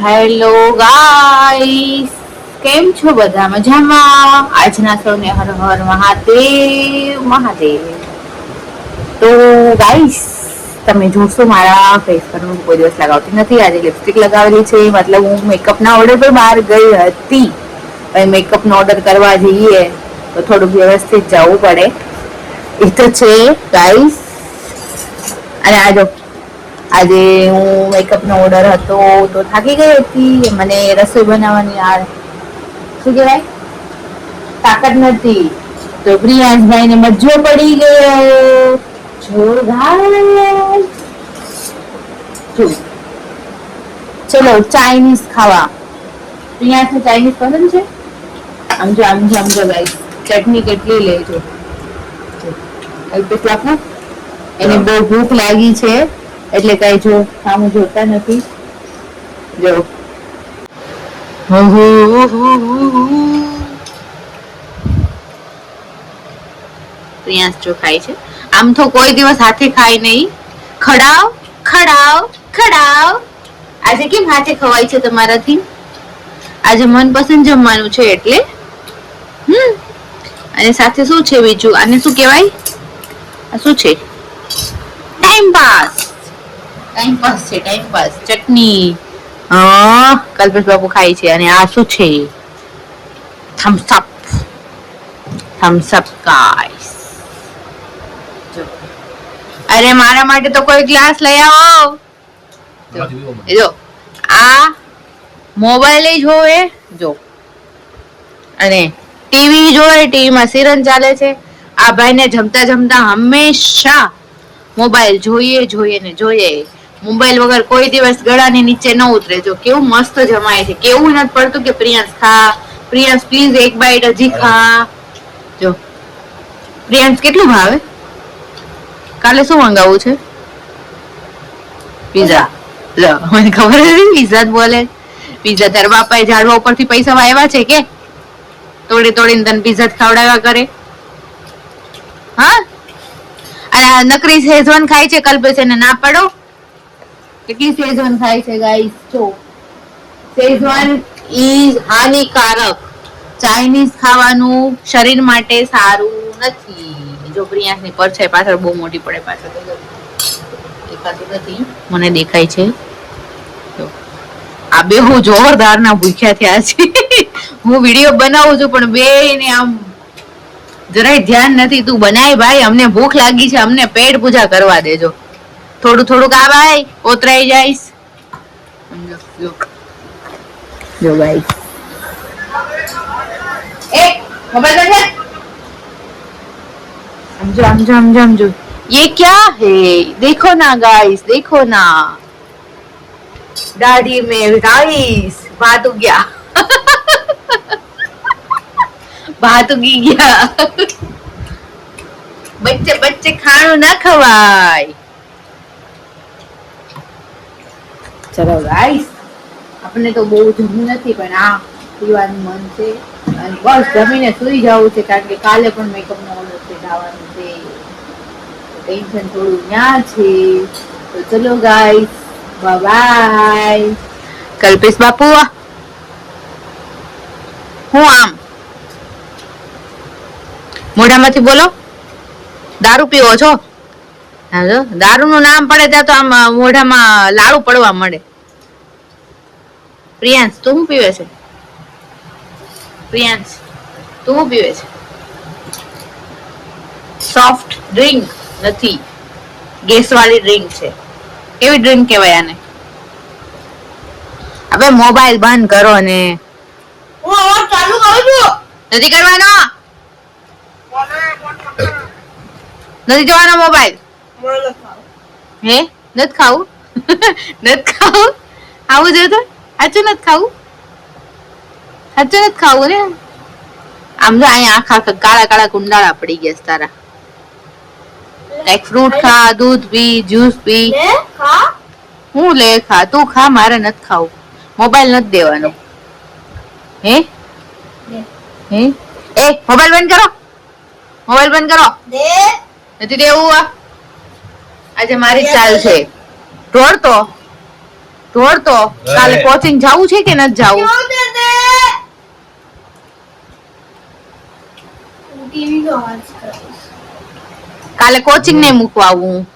Hello guys, કેમ છો બધા મજામાં? આજના સૌને હર હર મહાદેવ મહાદેવ. તો ગાઈસ, તમે જોશો મારા ફેસ પર હું કોઈ દિવસ લગાવતી નથી, આજે લિપસ્ટિક લગાવેલી છે. મતલબ હું મેકઅપના ઓર્ડર પર બહાર ગઈ હતી. હવે મેકઅપનો ઓર્ડર કરવા જઈએ, તો થોડું વ્યવસ્થિત જવું પડે. એ તો છે, ગાઈસ. અને આ જો આજે હું મેકઅપનો ઓર્ડર હતો, તો થાકી ગઈ હતી. મને રસોઈ બનાવવાની આ શું કહેવાય? તાકાત નથી તો પ્રિયાંશભાઈ ને મજ્જો પડી ગયો. જો guys. જો. ચલો ચાઇનીઝ ખાવા. પ્રિયાંશને ચાઇનીઝ પસંદ છે? આમ જો આમ જો આમ જો ગાઈસ ચટણી કેટલી લેજો. અલ્પેશ બાપુ એને બહુ ભૂખ લાગી છે. એટલે કઈ જો સામું જોતા નથી. જો. પ્રિયાંશ જો ખાય છે. આમ તો કોઈ દિવસ હાથે ખાય નહીં. ખડાવ ખડાવ ખડાવ. આજે કેમ હાથે ખવાય છે તમારાથી? આજે મનપસંદ જમવાનું છે એટલે. હમ. અને સાથે શું છે બીજું? આને શું કહેવાય? આ શું છે? ટાઈમ પાસ ટાઈમ પાસ છે ટાઈમ પાસ ચટણી હા કલ્પેશ બાપુ ખાય છે અને આ શું છે? Thums Up Thums Up guys અરે મારા માટે તો કોઈ ગ્લાસ લઈ આવો. જો, આ મોબાઈલ જોવે. જો. અને ટીવી જોવે ટીવી માં સિરન ચાલે છે. આ ભાઈને જમતા જમતા હંમેશા મોબાઈલ જોઈએ જોઈએ ને જોઈએ. મોબાઈલ વગર કોઈ દિવસ ગળાની નીચે ન ઉતરે. જો કેવું મસ્ત જમાય છે. કેવું નથી પડતું કે પ્રિયાંશ ખા. પ્રિયાંશ પ્લીઝ એક બાઈટ હજી ખા. જો. પ્રિયાંશ કેટલું ભાવે? કાલે શું મંગાવવું છે? પીઝા. લો મને ખબર હતી પીઝા જ બોલે. પીઝા તાર બાપાએ ઝાડવા ઉપરથી પૈસા વાવ્યા છે કે? તોડી તોડીને તને પીઝા જ ખવડાવ્યા કરે. હા? અને આ નકરી શેઝવાન ખાય છે કલ્પેશ એને ના પાડો. કેટલી સેઝવાન થાય છે ગાઈસ જો. શેઝવાન ઇઝ હાનિકારક. ચાઇનીઝ ખાવાનું શરીર માટે સારું નથી. જો પ્રિયાંશની પરછાઈ પાછળ બહુ મોટી પડે પાછળ. નથી. મને દેખાય છે. આ બે હું જોરદાર ના ભૂખ્યા થયા છે. હું વીડિયો બનાવું છું, પણ બે ને આમ જરાય ધ્યાન નથી. તું બનાય ભાઈ, અમને ભૂખ લાગી છે, અમને પેટ પૂજા કરવા દેજો. થોડું થોડુંક આ ભાઈ ઓતરાઈ જાઈશ સમજો, જો. જો ભાઈ એ ખબર તો છે समझो समझो समझो समझो ये क्या है देखो ना गाइस देखो ना दाढ़ी में राइस भात उग्या ભાત ઉગી ગયા બચ્ચે બચ્ચે ખાણું ના ખવાય ચલો ગાઈસ આપણને તો બહુ જમવું નથી, પણ આ પીવાનું મન છે. અને બસ જમીને સુઈ જવું છે, કારણ કે કાલે પણ મેકઅપ નો ઓર્ડર છે, જવાનું છે. ટેન્શન થોડું ન્યા છે. તો ચલો ગાઈસ બાય કલ્પેશ બાપુ હું આમ? મોઢામાંથી બોલો. દારૂ પીવો છો? હા દારૂ દારૂનું નામ પડે ત્યાં તો આમ મોઢામાં લાડુ પડવા મળે. પ્રિયાંશ તું શું પીવે છે? પ્રિયાંશ તું શું પીવે છે? સોફ્ટ ડ્રિંક નથી. ગેસ વાળી ડ્રિંક છે. કેવી ડ્રિંક કહેવાય આને? હવે મોબાઈલ બંધ કરો ને. હું અવાજ ચાલુ કરું છું? નથી કરવાનો? નથી જોવાનો મોબાઈલ. હે? નથી ખાવું? નથી ખાવું? આવું જો તો સાચું નથી ખાવું? સાચું નથી ખાવું ને? આમ તો અહીંયા આખા આખા કાળા કાળા કુંડાળા પડી ગયા છે તારા. લાઈક ફ્રૂટ ખા દૂધ પી જ્યુસ પી. હું લે ખા. તું ખા મારે નથી ખાવું. મોબાઈલ નથી દેવાનો. હે? હે? એ મોબાઈલ બંધ કરો. મોબાઈલ બંધ કરો. નથી દેવું આ. આજે મારી ચાલ છે. ઢોળતો ઢોળતો કાલે કોચિંગ જવું છે કે નથી જવું? કાલે કોચિંગ નહીં મૂકવા આવું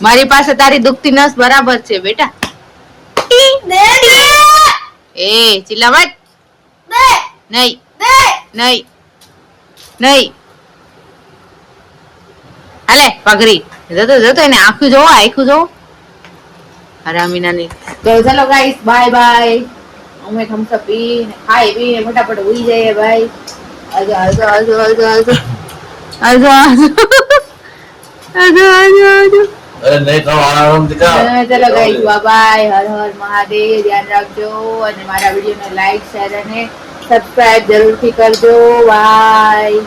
મારી પાસે તારી દુખતી નસ બરાબર છે બેટા. એ ચિલ્લા મત નહીં. નહીં. નહીં. પગરી. જતો જતો એને આખું જોવો આખું જોવો. હરામીનાની. તો ચાલો ગાઈસ બાય બાય અમે થમ્સઅપ પીને ખાઈ પીને ફટાફટ ઉઈ જઈએ ભાઈ. આજો આજો આજો આજો આજો આજો આજો આજો આજો આજો અરે નહીં ખાવ આરામ દીકા ચલો ગાઈસ બાય હર હર મહાદેવ ધ્યાન રાખજો અને મારા વિડીયોને લાઈક શેર અને સબસ્ક્રાઇબ જરૂરથી કરજો. બાય